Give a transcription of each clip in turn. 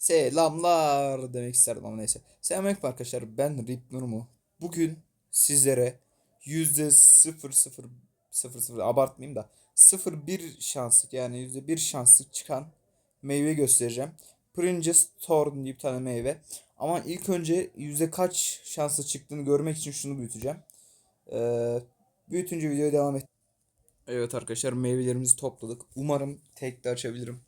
Selamlar demek isterdim ama neyse. Selamünaleyküm arkadaşlar. Ben Rip Nurmu. Bugün sizlere yüzde sıfır sıfır sıfır sıfır abartmayayım da sıfır bir şanslık yani yüzde bir şanslık çıkan meyve göstereceğim. Pringles Thorn diye bir tane meyve. Ama ilk önce yüzde kaç şanslı çıktığını görmek için şunu büyüteceğim. Ee, büyütünce videoya devam et. Evet arkadaşlar meyvelerimizi topladık. Umarım tek de açabilirim.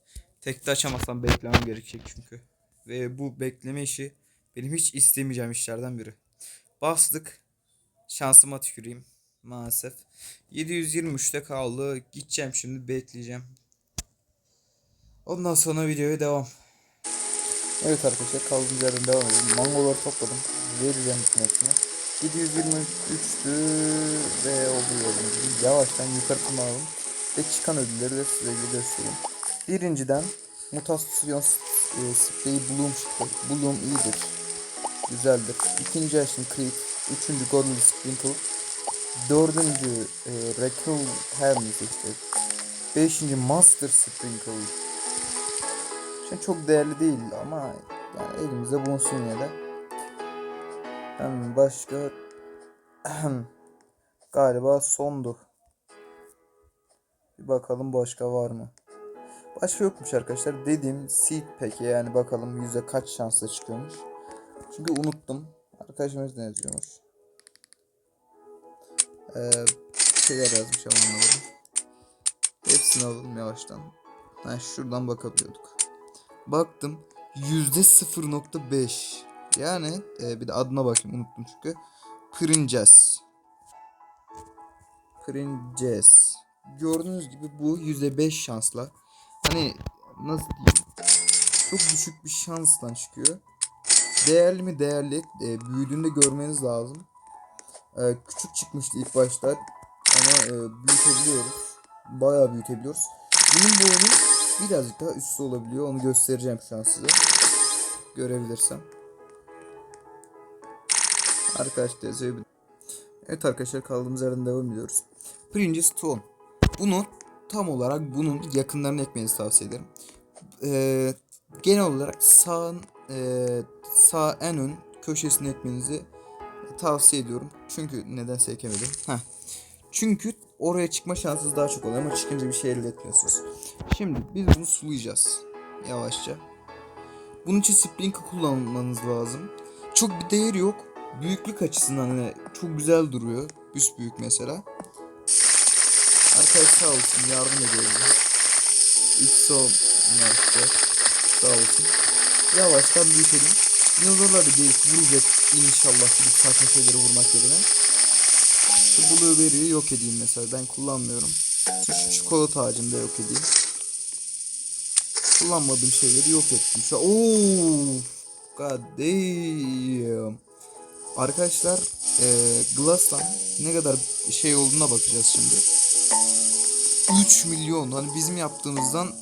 Tek de açamazsam beklemem gerekecek çünkü. Ve bu bekleme işi benim hiç istemeyeceğim işlerden biri. Bastık. Şansıma tüküreyim. Maalesef. 723'te kaldı. Gideceğim şimdi bekleyeceğim. Ondan sonra videoya devam. Evet arkadaşlar kaldığımız yerden devam edelim. Mangoları topladım. Vereceğim hepsine. 723'tü ve olduğu gibi yavaştan yukarı tırmanalım. Ve çıkan ödülleri de size göstereyim. Birinciden mutasyon e, spreyi Bloom. Bloom iyidir. Güzeldir. İkinci açtım Creed. Üçüncü Golden Sprinkle. Dördüncü e, Recall Hermes işte. Beşinci Master Sprinkle. Şimdi çok değerli değil ama yani elimizde bulunsun yine de. Hem başka galiba sondu. Bir bakalım başka var mı? Başka yokmuş arkadaşlar. Dediğim seed pack'e yani bakalım yüzde kaç şansla çıkıyormuş. Çünkü unuttum. Arkadaşımız ne yazıyormuş? Ee, şeyler yazmış ama anlamadım. Hepsini alalım yavaştan. Ha, şuradan bakabiliyorduk. Baktım yüzde 0.5. Yani e, bir de adına bakayım unuttum çünkü. Pringles. Pringles. Gördüğünüz gibi bu yüzde 5 şansla. Hani nasıl diyeyim? Çok düşük bir şansla çıkıyor. Değerli mi değerli. E, büyüdüğünde görmeniz lazım. E, küçük çıkmıştı ilk başta. Ama e, büyütebiliyoruz. Bayağı büyütebiliyoruz. Bunun boyunu birazcık daha üstü olabiliyor. Onu göstereceğim şu an size. Görebilirsem. Arkadaşlar yazıyor. Evet arkadaşlar kaldığımız yerden devam ediyoruz. Pringles Ton. Bunu tam olarak bunun yakınlarını ekmenizi tavsiye ederim. Ee, genel olarak sağ e, sağ en ön köşesine ekmenizi tavsiye ediyorum. Çünkü nedense ekemedim. Heh. Çünkü oraya çıkma şansınız daha çok oluyor ama çıkınca bir şey elde etmiyorsunuz. Şimdi biz bunu sulayacağız. Yavaşça. Bunun için sprinkle kullanmanız lazım. Çok bir değeri yok. Büyüklük açısından hani çok güzel duruyor. Büs büyük mesela. Arkadaş sağ olsun yardım ediyor bize. XO işte sağ olsun. Yavaştan büyütelim. Dinozorlar da gelip vuracak inşallah gidip saçma şeyleri vurmak yerine. Şu blueberry'i yok edeyim mesela ben kullanmıyorum. Şu çikolata ağacını da yok edeyim. Kullanmadığım şeyleri yok ettim. Şu ooo God damn. Arkadaşlar ee, Glass'tan ne kadar şey olduğuna bakacağız şimdi. 3 milyon hani bizim yaptığımızdan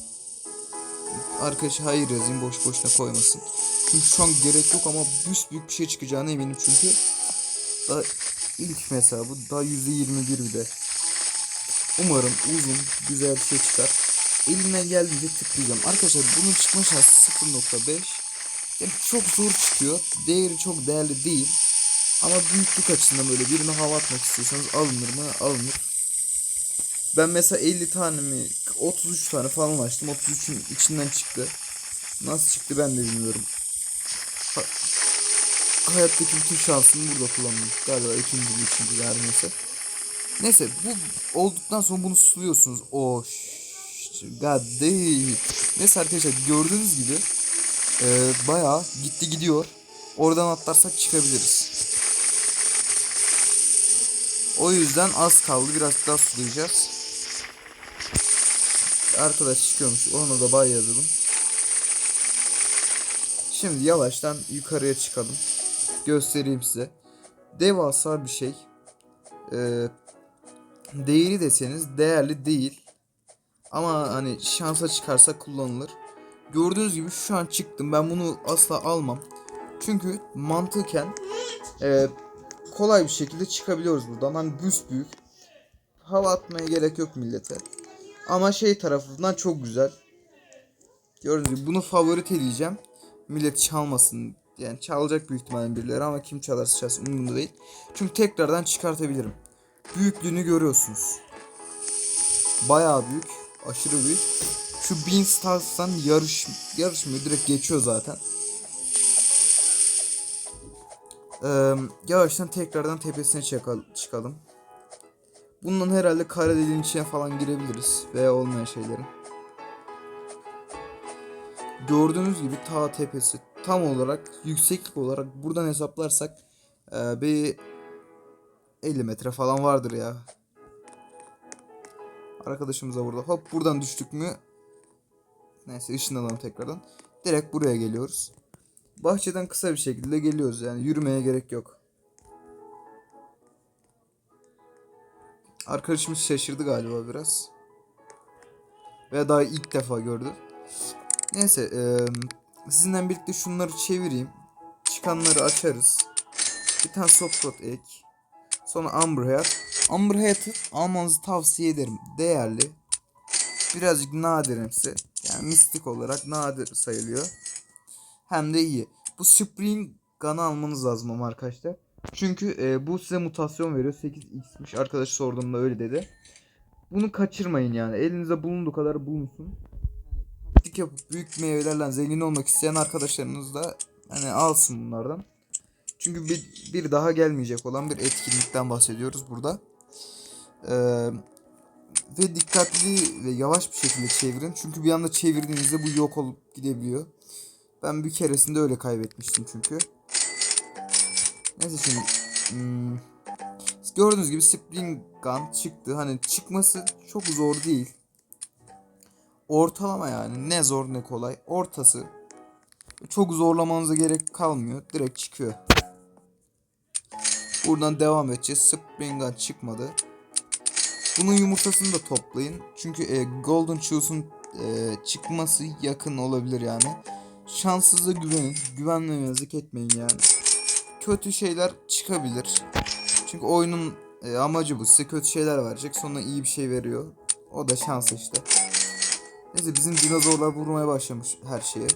arkadaş hayır yazayım boş boşuna koymasın. Çünkü şu an gerek yok ama büs büyük bir şey çıkacağına eminim çünkü daha ilk mesela bu daha %21 bir de. Umarım uzun güzel bir şey çıkar. Elimden geldiğince tıklayacağım. Arkadaşlar bunun çıkma şansı 0.5. Yani çok zor çıkıyor. Değeri çok değerli değil. Ama büyüklük açısından böyle birine hava atmak istiyorsanız alınır mı? Alınır. Ben mesela 50 tane mi 33 tane falan açtım. 33'ün içinden çıktı. Nasıl çıktı ben de bilmiyorum. Ha, hayattaki bütün şansımı burada kullandım. Galiba ikinci mi üçüncü her neyse. Neyse bu olduktan sonra bunu suluyorsunuz. Oh god damn. Neyse arkadaşlar gördüğünüz gibi e, bayağı gitti gidiyor. Oradan atlarsak çıkabiliriz. O yüzden az kaldı. Biraz daha sulayacağız. Arkadaş çıkıyormuş. Onu da bay yazalım. Şimdi yavaştan yukarıya çıkalım. Göstereyim size. Devasa bir şey. Ee, değeri deseniz değerli değil. Ama hani şansa çıkarsa kullanılır. Gördüğünüz gibi şu an çıktım. Ben bunu asla almam. Çünkü mantıken e, kolay bir şekilde çıkabiliyoruz buradan. Hani büyük. Hava atmaya gerek yok millete. Ama şey tarafından çok güzel. Gördüğünüz gibi bunu favorite edeceğim. millet çalmasın. Yani çalacak büyük ihtimalle birileri ama kim çalarsa çalsın umurumda değil. Çünkü tekrardan çıkartabilirim. Büyüklüğünü görüyorsunuz. Bayağı büyük. Aşırı büyük. Şu Bean Stars'tan yarış, yarışmıyor. Direkt geçiyor zaten. Ee, yavaştan tekrardan tepesine çıkal- çıkalım. Bundan herhalde kara deliğin içine falan girebiliriz. Veya olmayan şeylerin. Gördüğünüz gibi ta tepesi tam olarak yükseklik olarak buradan hesaplarsak e, bir 50 metre falan vardır ya. Arkadaşımız da burada. Hop buradan düştük mü? Neyse ışınlanalım tekrardan. Direkt buraya geliyoruz. Bahçeden kısa bir şekilde geliyoruz yani yürümeye gerek yok. Arkadaşımız şaşırdı galiba biraz. Veya daha ilk defa gördü. Neyse eee sizinle birlikte şunları çevireyim. Çıkanları açarız. Bir tane softbot ek. Sonra Amber Heart. Amber Heart'ı almanızı tavsiye ederim. Değerli. Birazcık nadirimsi. Yani mistik olarak nadir sayılıyor. Hem de iyi. Bu Spring Gun'ı almanız lazım ama arkadaşlar. Çünkü e, bu size mutasyon veriyor. 8x'miş. Arkadaş sorduğumda öyle dedi. Bunu kaçırmayın yani. Elinizde bulunduğu kadar bulunsun. Taktik yapıp büyük meyvelerle zengin olmak isteyen arkadaşlarınız da hani alsın bunlardan. Çünkü bir, bir daha gelmeyecek olan bir etkinlikten bahsediyoruz burada. Ee, ve dikkatli ve yavaş bir şekilde çevirin. Çünkü bir anda çevirdiğinizde bu yok olup gidebiliyor. Ben bir keresinde öyle kaybetmiştim çünkü. Neyse şimdi. hmm, gördüğünüz gibi Spring Gun çıktı. Hani çıkması çok zor değil. Ortalama yani. Ne zor ne kolay. Ortası. Çok zorlamanıza gerek kalmıyor. Direkt çıkıyor. Buradan devam edeceğiz. Spring Gun çıkmadı. Bunun yumurtasını da toplayın. Çünkü e, Golden Shoes'un e, çıkması yakın olabilir yani. Şanssıza güvenin. Güvenmemezlik etmeyin yani. Kötü şeyler çıkabilir. Çünkü oyunun e, amacı bu. Size kötü şeyler verecek. Sonra iyi bir şey veriyor. O da şans işte. Neyse bizim dinozorlar vurmaya başlamış her şeye.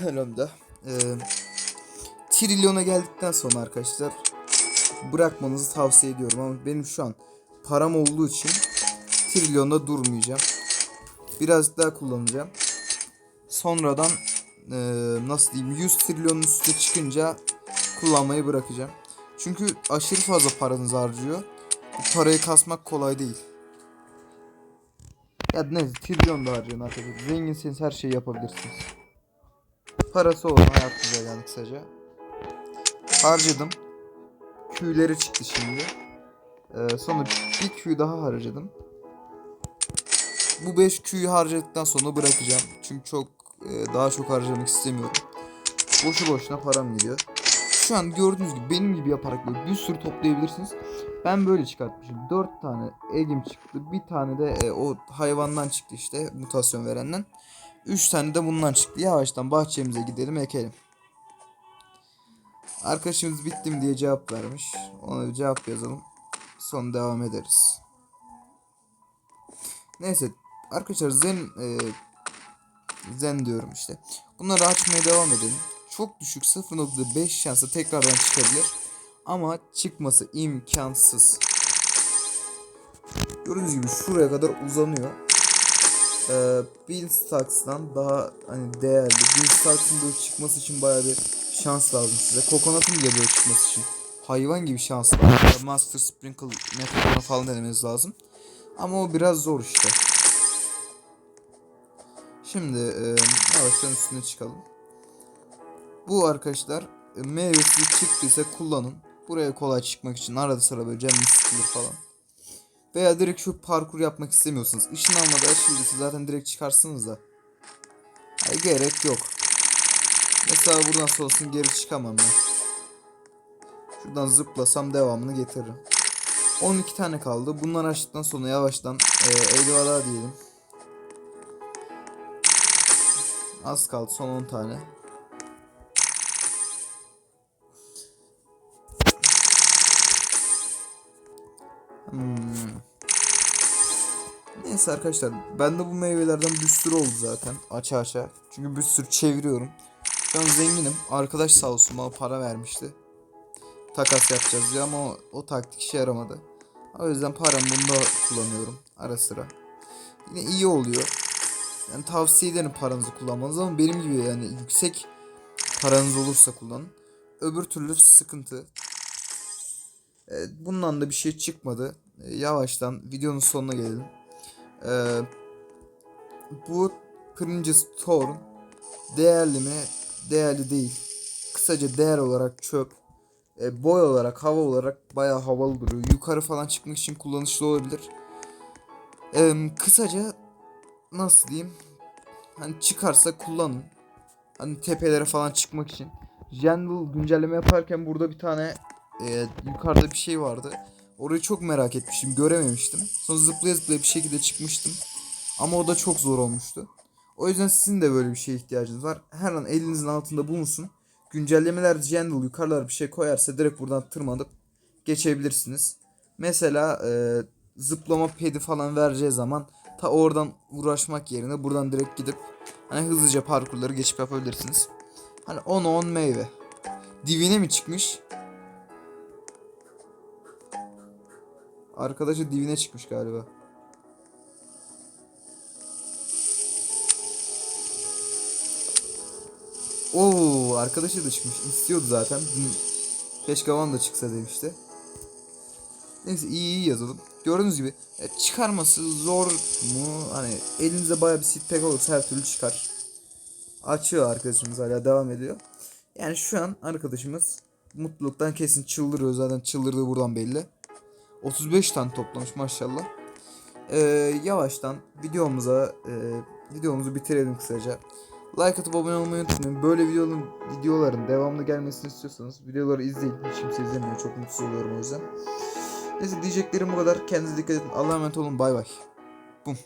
Elhamdülillah. Ee, trilyona geldikten sonra arkadaşlar bırakmanızı tavsiye ediyorum ama benim şu an param olduğu için trilyonda durmayacağım. Biraz daha kullanacağım. Sonradan eee, nasıl diyeyim 100 trilyonun üstüne çıkınca kullanmayı bırakacağım. Çünkü aşırı fazla paranız harcıyor. Bu parayı kasmak kolay değil. Ya neyse trilyon da harcayın arkadaşlar. Zenginseniz her şeyi yapabilirsiniz. Parası olan hayat güzel yani kısaca. Harcadım. Q'leri çıktı şimdi. Ee, sonra bir Q daha harcadım. Bu 5 Q'yu harcadıktan sonra bırakacağım. Çünkü çok e, daha çok harcamak istemiyorum. Boşu boşuna param gidiyor. Şu an gördüğünüz gibi benim gibi yaparak böyle bir sürü toplayabilirsiniz. Ben böyle çıkartmışım. 4 tane egim çıktı. Bir tane de e, o hayvandan çıktı işte mutasyon verenden. 3 tane de bundan çıktı. Yavaştan bahçemize gidelim ekelim. Arkadaşımız bittim diye cevap vermiş. Ona bir cevap yazalım. Sonra devam ederiz. Neyse arkadaşlar zen e, zen diyorum işte. Bunları açmaya devam edelim. Çok düşük 0.5 şansla tekrardan çıkabilir. Ama çıkması imkansız. Gördüğünüz gibi şuraya kadar uzanıyor. Ee, Beanstalks'dan daha hani değerli. Beanstalks'ın böyle çıkması için bayağı bir şans lazım size. Coconut'un bile böyle çıkması için hayvan gibi şans lazım. Master Sprinkle metodunu falan denemeniz lazım. Ama o biraz zor işte. Şimdi e, yavaştan üstüne çıkalım. Bu arkadaşlar e, meyvesi çıktıysa kullanın. Buraya kolay çıkmak için arada sıra böyle canınız sıkılır falan. Veya direkt şu parkur yapmak istemiyorsanız. Işın almadı açıldıysa zaten direkt çıkarsınız da. Ay, gerek yok. Mesela buradan sonrasını geri çıkamam ben. Şuradan zıplasam devamını getiririm. 12 tane kaldı. Bunları açtıktan sonra yavaştan e, eyvallah diyelim. Az kaldı son 10 tane. Hmm. Neyse arkadaşlar bende bu meyvelerden bir sürü oldu zaten aça aça. Çünkü bir sürü çeviriyorum. Şu an zenginim. Arkadaş sağ olsun bana para vermişti. Takas yapacağız diye ama o, o taktik işe yaramadı. O yüzden paramı bunda kullanıyorum ara sıra. Yine iyi oluyor. Yani tavsiye ederim paranızı kullanmanız ama benim gibi yani yüksek paranız olursa kullanın. Öbür türlü sıkıntı. Evet, bundan da bir şey çıkmadı. Ee, yavaştan videonun sonuna gelelim. Ee, bu Pringles Thorn değerli mi? Değerli değil. Kısaca değer olarak çöp. E, boy olarak, hava olarak bayağı havalı duruyor. Yukarı falan çıkmak için kullanışlı olabilir. Ee, kısaca nasıl diyeyim? Hani çıkarsa kullanın. Hani tepelere falan çıkmak için. General güncelleme yaparken burada bir tane e, yukarıda bir şey vardı. Orayı çok merak etmiştim. Görememiştim. Sonra zıplaya zıplaya bir şekilde çıkmıştım. Ama o da çok zor olmuştu. O yüzden sizin de böyle bir şeye ihtiyacınız var. Her an elinizin altında bulunsun. Güncellemeler General yukarılara bir şey koyarsa direkt buradan tırmanıp geçebilirsiniz. Mesela e, zıplama pedi falan vereceği zaman ta oradan uğraşmak yerine buradan direkt gidip hani hızlıca parkurları geçip yapabilirsiniz. Hani 10 10 meyve. Divine mi çıkmış? Arkadaşı divine çıkmış galiba. Oo, arkadaşı da çıkmış. İstiyordu zaten. Keşke da çıksa demişti. Neyse iyi iyi yazalım. Gördüğünüz gibi e, çıkarması zor mu? Hani elinizde bayağı bir seed pack olursa her türlü çıkar. Açıyor arkadaşımız hala devam ediyor. Yani şu an arkadaşımız mutluluktan kesin çıldırıyor. Zaten çıldırdığı buradan belli. 35 tane toplamış maşallah. Ee, yavaştan videomuza e, videomuzu bitirelim kısaca. Like atıp abone olmayı unutmayın. Böyle videonun videoların devamlı gelmesini istiyorsanız videoları izleyin. Hiç kimse izlemiyor. Çok mutsuz oluyorum o yüzden. Neyse diyeceklerim bu kadar. Kendinize dikkat edin. Allah'a emanet olun. Bay bay. Bum.